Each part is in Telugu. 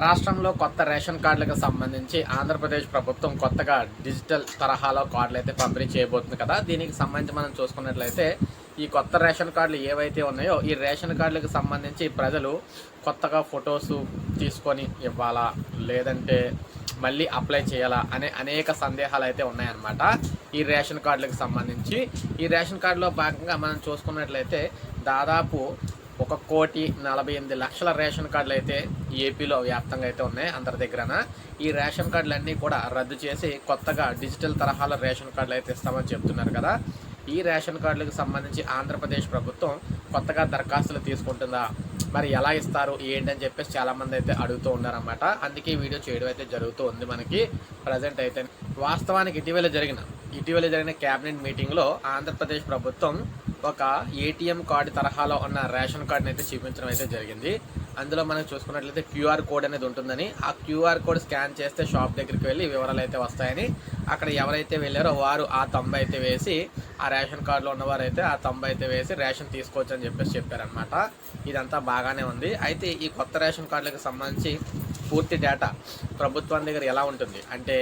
రాష్ట్రంలో కొత్త రేషన్ కార్డులకు సంబంధించి ఆంధ్రప్రదేశ్ ప్రభుత్వం కొత్తగా డిజిటల్ తరహాలో కార్డులు అయితే పంపిణీ చేయబోతుంది కదా. దీనికి సంబంధించి మనం చూసుకున్నట్లయితే ఈ కొత్త రేషన్ కార్డులు ఏవైతే ఉన్నాయో ఈ రేషన్ కార్డులకు సంబంధించి ప్రజలు కొత్తగా ఫొటోస్ తీసుకొని ఇవ్వాలా లేదంటే మళ్ళీ అప్లై చేయాలా అనే అనేక సందేహాలు అయితే ఉన్నాయన్నమాట. ఈ రేషన్ కార్డులకు సంబంధించి ఈ రేషన్ కార్డులో భాగంగా మనం చూసుకున్నట్లయితే దాదాపు ఒక కోటి నలభై ఎనిమిది లక్షల రేషన్ కార్డులు అయితే ఏపీలో వ్యాప్తంగా అయితే ఉన్నాయి అందరి దగ్గరన. ఈ రేషన్ కార్డులన్నీ కూడా రద్దు చేసి కొత్తగా డిజిటల్ తరహాల రేషన్ కార్డులు అయితే ఇస్తామని చెప్తున్నారు కదా. ఈ రేషన్ కార్డులకు సంబంధించి ఆంధ్రప్రదేశ్ ప్రభుత్వం కొత్తగా దరఖాస్తులు తీసుకుంటుందా? మరి ఎలా ఇస్తారు? ఏంటని చెప్పేసి చాలామంది అయితే అడుగుతూ ఉన్నారన్నమాట. అందుకే వీడియో చేయడం అయితే జరుగుతూ ఉంది మనకి ప్రజెంట్ అయితే. వాస్తవానికి ఇటీవల జరిగిన ఇటీవల జరిగిన క్యాబినెట్ మీటింగ్లో ఆంధ్రప్రదేశ్ ప్రభుత్వం ఒక ఏటీఎం కార్డు తరహాలో ఉన్న రేషన్ కార్డుని అయితే చూపించడం అయితే జరిగింది. అందులో మనం చూసుకున్నట్లయితే క్యూఆర్ కోడ్ అనేది ఉంటుందని. ఆ క్యూఆర్ కోడ్ స్కాన్ చేస్తే షాప్ దగ్గరికి వెళ్ళి వివరాలు అయితే వస్తాయని అక్కడ ఎవరైతే వెళ్ళారో వారు ఆ తొంభై అయితే వేసి ఆ రేషన్ కార్డులో ఉన్నవారు అయితే ఆ తొంభై అయితే వేసి రేషన్ తీసుకోవచ్చు అని చెప్పేసి చెప్పారనమాట ఇదంతా బాగానే ఉంది. అయితే ఈ కొత్త రేషన్ కార్డులకు సంబంధించి పూర్తి డేటా ప్రభుత్వం దగ్గర ఎలా ఉంటుంది? అంటే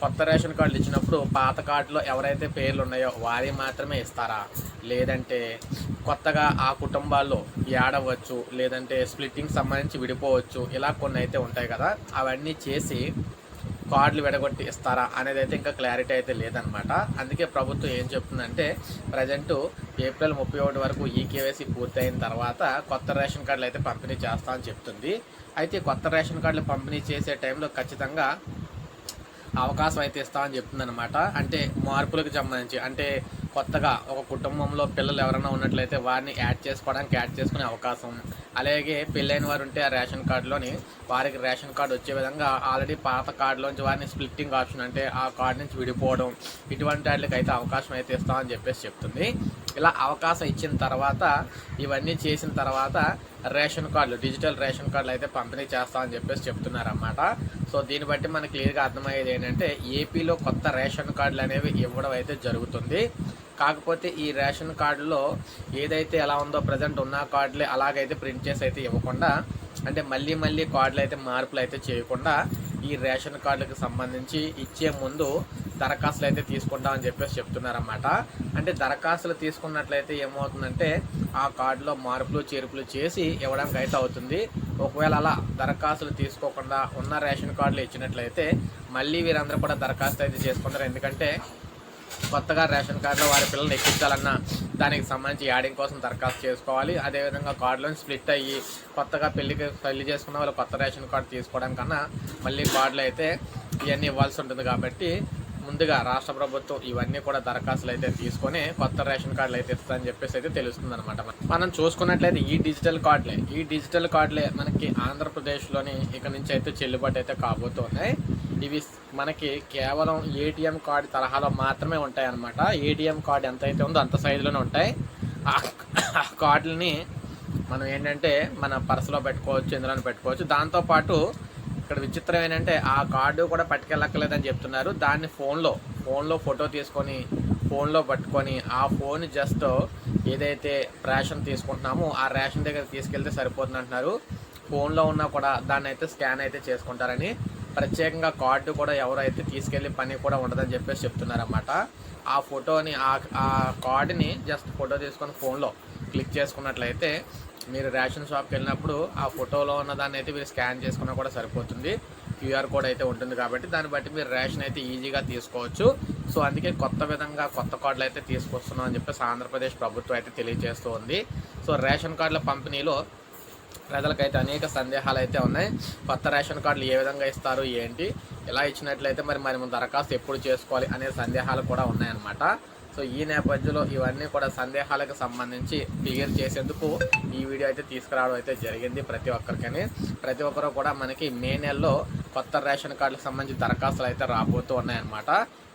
కొత్త రేషన్ కార్డులు ఇచ్చినప్పుడు పాత కార్డులో ఎవరైతే పేర్లు ఉన్నాయో వారి మాత్రమే ఇస్తారా? లేదంటే కొత్తగా ఆ కుటుంబాల్లో ఏడవచ్చు లేదంటే స్ప్లిట్టింగ్ సంబంధించి విడిపోవచ్చు ఇలా కొన్ని అయితే ఉంటాయి కదా. అవన్నీ చేసి కార్డులు విడగొట్టి ఇస్తారా అనేది అయితే ఇంకా క్లారిటీ అయితే లేదనమాట అందుకే ప్రభుత్వం ఏం చెప్తుందంటే ప్రజెంట్ ఏప్రిల్ ముప్పై ఒకటి వరకు ఈ కేవైసీ పూర్తయిన తర్వాత కొత్త రేషన్ కార్డులు అయితే పంపిణీ చేస్తా అని చెప్తుంది. అయితే కొత్త రేషన్ కార్డులు పంపిణీ చేసే టైంలో ఖచ్చితంగా అవకాశం అయితే ఇస్తామని చెప్తుందన్నమాట. అంటే మార్పులకు సంబంధించి అంటే కొత్తగా ఒక కుటుంబంలో పిల్లలు ఎవరైనా ఉన్నట్లయితే వారిని యాడ్ చేసుకోవడానికి యాడ్ చేసుకునే అవకాశం. అలాగే పెళ్ళైన వారు ఉంటే ఆ రేషన్ కార్డులోని వారికి రేషన్ కార్డు వచ్చే విధంగా ఆల్రెడీ పాత కార్డులోంచి వారిని స్ప్లిట్టింగ్ ఆప్షన్ అంటే ఆ కార్డు నుంచి విడిపోవడం ఇటువంటి వాటికి అయితే అవకాశం అయితే ఇస్తామని చెప్పేసి చెప్తుంది. ఇలా అవకాశం ఇచ్చిన తర్వాత ఇవన్నీ చేసిన తర్వాత రేషన్ కార్డులు డిజిటల్ రేషన్ కార్డులు అయితే పంపిణీ చేస్తామని చెప్పేసి చెప్తున్నారన్నమాట. సో దీన్ని బట్టి మనకి క్లియర్గా అర్థమయ్యేది ఏంటంటే ఏపీలో కొత్త రేషన్ కార్డులు అనేవి ఇవ్వడం అయితే జరుగుతుంది. కాకపోతే ఈ రేషన్ కార్డులో ఏదైతే ఎలా ఉందో ప్రజెంట్ ఉన్న కార్డులే అలాగైతే ప్రింట్ చేసి అయితే ఇవ్వకుండా అంటే మళ్ళీ మళ్ళీ కార్డులు అయితే మార్పులు అయితే చేయకుండా ఈ రేషన్ కార్డులకు సంబంధించి ఇచ్చే ముందు దరఖాస్తులు అయితే తీసుకుంటామని చెప్పేసి చెప్తున్నారన్నమాట. అంటే దరఖాస్తులు తీసుకున్నట్లయితే ఏమవుతుందంటే ఆ కార్డులో మార్పులు చేర్పులు చేసి ఇవ్వడానికి అయితే అవుతుంది. ఒకవేళ అలా దరఖాస్తులు తీసుకోకుండా ఉన్న రేషన్ కార్డులు ఇచ్చినట్లయితే మళ్ళీ వీరందరూ కూడా దరఖాస్తు అయితే చేసుకుంటారు. ఎందుకంటే కొత్తగా రేషన్ కార్డులో వారి పిల్లల్ని ఎక్కించాలన్నా దానికి సంబంధించి యాడింగ్ కోసం దరఖాస్తు చేసుకోవాలి. అదేవిధంగా కార్డులను స్ప్లిట్ అయ్యి కొత్తగా పెళ్ళికి పెళ్ళి చేసుకున్న వాళ్ళు కొత్త రేషన్ కార్డు తీసుకోవడం కన్నా మళ్ళీ కార్డులు అయితే ఇవన్నీ ఇవ్వాల్సి ఉంటుంది కాబట్టి ముందుగా రాష్ట్ర ప్రభుత్వం ఇవన్నీ కూడా దరఖాస్తులు అయితే తీసుకొని కొత్త రేషన్ కార్డులు అయితే ఇస్తుందని చెప్పేసి అయితే తెలుస్తుంది అనమాట మనం చూసుకున్నట్లయితే ఈ డిజిటల్ కార్డులే. ఈ డిజిటల్ కార్డులే మనకి ఆంధ్రప్రదేశ్లోని ఇక నుంచి అయితే చెల్లుబాటు అయితే కాబోతున్నాయి ఇవి మనకి కేవలం ఏటీఎం కార్డు తరహాలో మాత్రమే ఉంటాయి అనమాట ఏటీఎం కార్డు ఎంత అయితే ఉందో అంత సైజులోనే ఉంటాయి. ఆ ఆ కార్డులని మనం ఏంటంటే మన పర్సులో పెట్టుకోవచ్చు ఇందులో పెట్టుకోవచ్చు. దాంతోపాటు ఇక్కడ విచిత్రం ఏంటంటే ఆ కార్డు కూడా పట్టుకెళ్ళక్కర్లేదని చెప్తున్నారు. దాన్ని ఫోన్లో ఫోన్లో ఫోటో తీసుకొని ఫోన్లో పట్టుకొని ఆ ఫోన్ జస్ట్ ఏదైతే రేషన్ తీసుకుంటున్నామో ఆ రేషన్ దగ్గర తీసుకెళ్తే సరిపోతుంది అంటున్నారు ఫోన్లో ఉన్నా కూడా దాన్ని అయితే స్కాన్ అయితే చేసుకుంటారని. ప్రత్యేకంగా కార్డు కూడా ఎవరైతే తీసుకెళ్ళి పని కూడా ఉండదని చెప్పేసి చెప్తున్నారన్నమాట. ఆ ఫోటోని ఆ ఆ కార్డుని జస్ట్ ఫోటో తీసుకొని ఫోన్లో క్లిక్ చేసుకున్నట్లయితే మీరు రేషన్ షాప్కి వెళ్ళినప్పుడు ఆ ఫోటోలో ఉన్న దాన్ని అయితే మీరు స్కాన్ చేసుకున్నా కూడా సరిపోతుంది. క్యూఆర్ కోడ్ అయితే ఉంటుంది కాబట్టి దాన్ని బట్టి మీరు రేషన్ అయితే ఈజీగా తీసుకోవచ్చు. సో అందుకే కొత్త విధంగా కొత్త కార్డులు అయితే తీసుకొస్తున్నాం అని చెప్పేసి ఆంధ్రప్రదేశ్ ప్రభుత్వం అయితే తెలియజేస్తూ ఉంది. సో రేషన్ కార్డుల పంపిణీలో ప్రజలకైతే అనేక సందేహాలు అయితే ఉన్నాయి. కొత్త రేషన్ కార్డులు ఏ విధంగా ఇస్తారు ఏంటి ఇలా ఇచ్చినట్లయితే మరి మరి మనం దరఖాస్తు ఎప్పుడు చేసుకోవాలి అనే సందేహాలు కూడా ఉన్నాయన్నమాట. సో ఈ నేపథ్యంలో ఇవన్నీ కూడా సందేహాలకు సంబంధించి క్లియర్ చేసేందుకు ఈ వీడియో అయితే తీసుకురావడం అయితే జరిగింది ప్రతి ఒక్కరికని. ప్రతి ఒక్కరు కూడా మనకి మే నెలలో కొత్త రేషన్ కార్డులకు సంబంధించి దరఖాస్తులు అయితే రాబోతూ ఉన్నాయన్నమాట.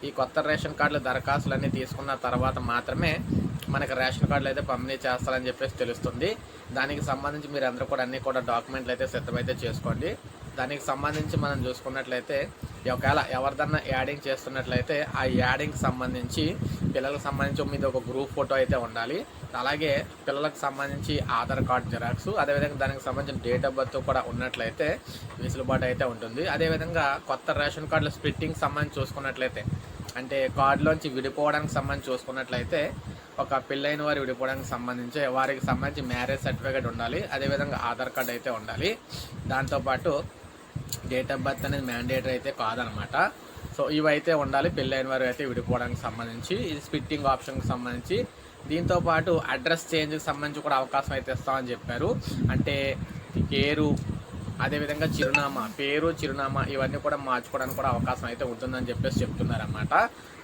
ఈ కొత్త రేషన్ కార్డుల దరఖాస్తులన్నీ తీసుకున్న తర్వాత మాత్రమే మనకి రేషన్ కార్డులు అయితే పంపిణీ చేస్తారని చెప్పేసి తెలుస్తుంది. దానికి సంబంధించి మీరు అందరూ కూడా అన్నీ కూడా డాక్యుమెంట్లు అయితే సిద్ధమైతే చేసుకోండి. దానికి సంబంధించి మనం చూసుకున్నట్లయితే ఒకవేళ ఎవరిదన్నా యాడింగ్ చేస్తున్నట్లయితే ఆ యాడింగ్ సంబంధించి పిల్లలకు సంబంధించి మీద ఒక గ్రూప్ ఫోటో అయితే ఉండాలి. అలాగే పిల్లలకు సంబంధించి ఆధార్ కార్డ్ జిరాక్స్ అదేవిధంగా దానికి సంబంధించిన డేట్ ఆఫ్ బర్త్ కూడా ఉన్నట్లయితే వెసులుబాటు అయితే ఉంటుంది. అదేవిధంగా కొత్త రేషన్ కార్డుల స్ప్లిట్టింగ్ సంబంధించి చూసుకున్నట్లయితే అంటే కార్డులోంచి విడిపోవడానికి సంబంధించి చూసుకున్నట్లయితే ఒక పెళ్ళైన వారు విడిపోవడానికి సంబంధించి వారికి సంబంధించి మ్యారేజ్ సర్టిఫికేట్ ఉండాలి. అదేవిధంగా ఆధార్ కార్డ్ అయితే ఉండాలి. దాంతోపాటు డేట్ ఆఫ్ బర్త్ అనేది మ్యాండేటరీ అయితే కాదనమాట. సో ఇవైతే ఉండాలి. పెళ్ళైన వారు అయితే విడిపోవడానికి సంబంధించి ఇది స్పిట్టింగ్ ఆప్షన్కి సంబంధించి. దీంతో పాటు అడ్రస్ చేంజ్కి సంబంధించి కూడా అవకాశం అయితే ఇస్తామని చెప్పారు. అంటే పేరు అదేవిధంగా చిరునామా పేరు చిరునామా ఇవన్నీ కూడా మార్చుకోవడానికి కూడా అవకాశం అయితే ఉంటుందని చెప్పేసి చెప్తున్నారన్నమాట.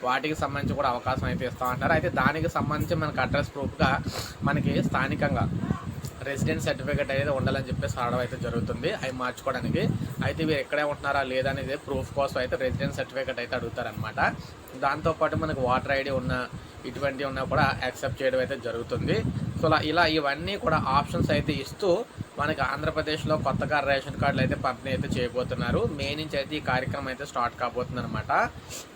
వాటికి సంబంధించి కూడా అవకాశం అయితే ఇస్తామంటారు అయితే దానికి సంబంధించి మనకి అడ్రస్ ప్రూఫ్గా మనకి స్థానికంగా రెసిడెంట్ సర్టిఫికేట్ అనేది ఉండాలని చెప్పేసి అడగడం అయితే జరుగుతుంది. అవి మార్చుకోవడానికి. అయితే మీరు ఎక్కడే ఉంటున్నారా లేదనేది ప్రూఫ్ కోసం అయితే రెసిడెంట్ సర్టిఫికేట్ అయితే అడుగుతారనమాట దాంతోపాటు మనకు వాటర్ ఐడి ఉన్న ఇటువంటివి ఉన్నా కూడా యాక్సెప్ట్ చేయడం అయితే జరుగుతుంది. సో ఇలా ఇవన్నీ కూడా ఆప్షన్స్ అయితే ఇస్తూ మనకి ఆంధ్రప్రదేశ్లో కొత్తగా రేషన్ కార్డులు అయితే పంపిణీ అయితే చేయబోతున్నారు. మే నుంచి అయితే ఈ కార్యక్రమం అయితే స్టార్ట్ కాబోతుంది అనమాట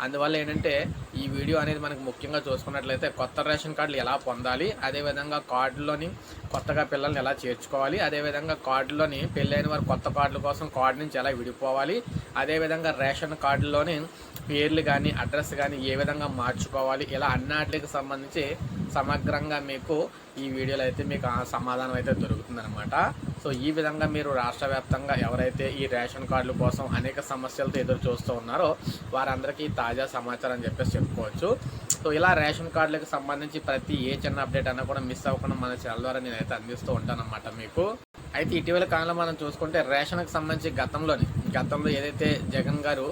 అందువల్ల ఏంటంటే ఈ వీడియో అనేది మనకు ముఖ్యంగా చూసుకున్నట్లయితే కొత్త రేషన్ కార్డులు ఎలా పొందాలి అదేవిధంగా కార్డులోని కొత్తగా పిల్లల్ని ఎలా చేర్చుకోవాలి అదేవిధంగా కార్డులోని పెళ్ళైన వారు కొత్త కార్డుల కోసం కార్డు నుంచి ఎలా విడిపోవాలి అదేవిధంగా రేషన్ కార్డులోని పేర్లు కానీ అడ్రస్ కానీ ఏ విధంగా మార్చుకోవాలి ఇలా అన్నిటికి సంబంధించి సమగ్రంగా మీకు ఈ వీడియోలో అయితే మీకు సమాధానం అయితే దొరుకుతుందనమాట సో ఈ విధంగా మీరు రాష్ట్ర వ్యాప్తంగా ఎవరైతే ఈ రేషన్ కార్డుల కోసం అనేక సమస్యలతో ఎదురు చూస్తూ ఉన్నారో వారందరికీ తాజా సమాచారం అని చెప్పేసి చెప్పుకోవచ్చు. సో ఇలా రేషన్ కార్డులకు సంబంధించి ప్రతి ఏ చిన్న అప్డేట్ అన్నా కూడా మిస్ అవ్వకుండా మన ఛానల్ ద్వారా నేనైతే అందిస్తూ ఉంటానన్నమాట మీకు. అయితే ఇటీవల కాలంలో మనం చూసుకుంటే రేషన్కి సంబంధించి గతంలోని గతంలో ఏదైతే జగన్ గారు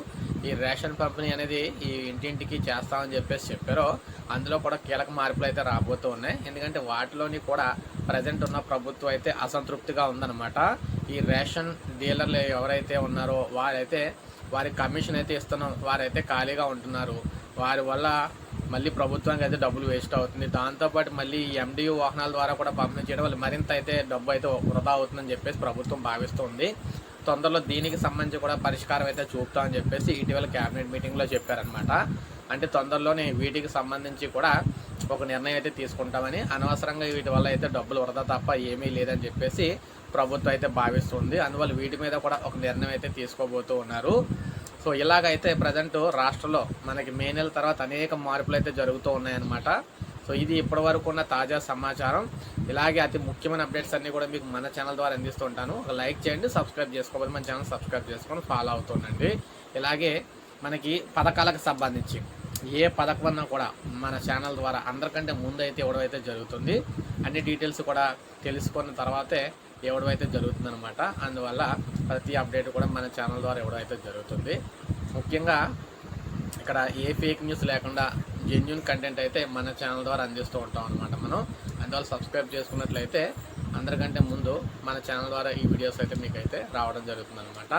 ఈ రేషన్ పంపిణీ అనేది ఈ ఇంటింటికి చేస్తామని చెప్పేసి చెప్పారో అందులో కూడా కీలక మార్పులు అయితే రాబోతూ ఉన్నాయి. ఎందుకంటే వాటిలోని కూడా ప్రజెంట్ ఉన్న ప్రభుత్వం అయితే అసంతృప్తిగా ఉందన్నమాట. ఈ రేషన్ డీలర్లు ఎవరైతే ఉన్నారో వారైతే వారి కమిషన్ అయితే ఇస్తున్నాం వారైతే ఖాళీగా ఉంటున్నారు. వారి వల్ల మళ్ళీ ప్రభుత్వానికి అయితే డబ్బులు వేస్ట్ అవుతుంది. దాంతోపాటు మళ్ళీ ఎండియు వాహనాల ద్వారా కూడా పంపిణీ చేయడం వల్ల మరింత అయితే డబ్బు అయితే వృధా అవుతుందని చెప్పేసి ప్రభుత్వం భావిస్తుంది. తొందరలో దీనికి సంబంధించి కూడా పరిష్కారం అయితే చూపుతామని చెప్పేసి ఇటీవల క్యాబినెట్ మీటింగ్లో చెప్పారనమాట అంటే తొందరలోనే వీటికి సంబంధించి కూడా ఒక నిర్ణయం అయితే తీసుకుంటామని అనవసరంగా వీటి వల్ల అయితే డబ్బులు వృధా తప్ప ఏమీ లేదని చెప్పేసి ప్రభుత్వం అయితే భావిస్తుంది. అందువల్ల వీటి మీద కూడా ఒక నిర్ణయం అయితే తీసుకోబోతూ ఉన్నారు. సో ఇలాగైతే ప్రజెంట్ రాష్ట్రంలో మనకి మే నెల తర్వాత అనేక మార్పులు అయితే జరుగుతూ ఉన్నాయన్నమాట. సో ఇది ఇప్పటి వరకు ఉన్న తాజా సమాచారం. ఇలాగే అతి ముఖ్యమైన అప్డేట్స్ అన్నీ కూడా మీకు మన ఛానల్ ద్వారా అందిస్తూ ఉంటాను. ఒక లైక్ చేయండి సబ్స్క్రైబ్ చేసుకోవాలి మన ఛానల్ సబ్స్క్రైబ్ చేసుకొని ఫాలో అవుతుండండి ఇలాగే మనకి పథకాలకు సంబంధించి ఏ పథకం అన్నా కూడా మన ఛానల్ ద్వారా అందరికంటే ముందు అయితే ఇవ్వడం అయితే జరుగుతుంది. అన్ని డీటెయిల్స్ కూడా తెలుసుకున్న తర్వాతే ఇవ్వడం అయితే జరుగుతుంది అనమాట అందువల్ల ప్రతి అప్డేట్ కూడా మన ఛానల్ ద్వారా ఇవ్వడం అయితే జరుగుతుంది. ముఖ్యంగా ఇక్కడ ఏ ఫేక్ న్యూస్ లేకుండా జెన్యున్ కంటెంట్ అయితే మన ఛానల్ ద్వారా అందిస్తూ ఉంటాం అనమాట మనం. అందువల్ల సబ్స్క్రైబ్ చేసుకున్నట్లయితే అందరికంటే ముందు మన ఛానల్ ద్వారా ఈ వీడియోస్ అయితే మీకు అయితే రావడం జరుగుతుంది అనమాట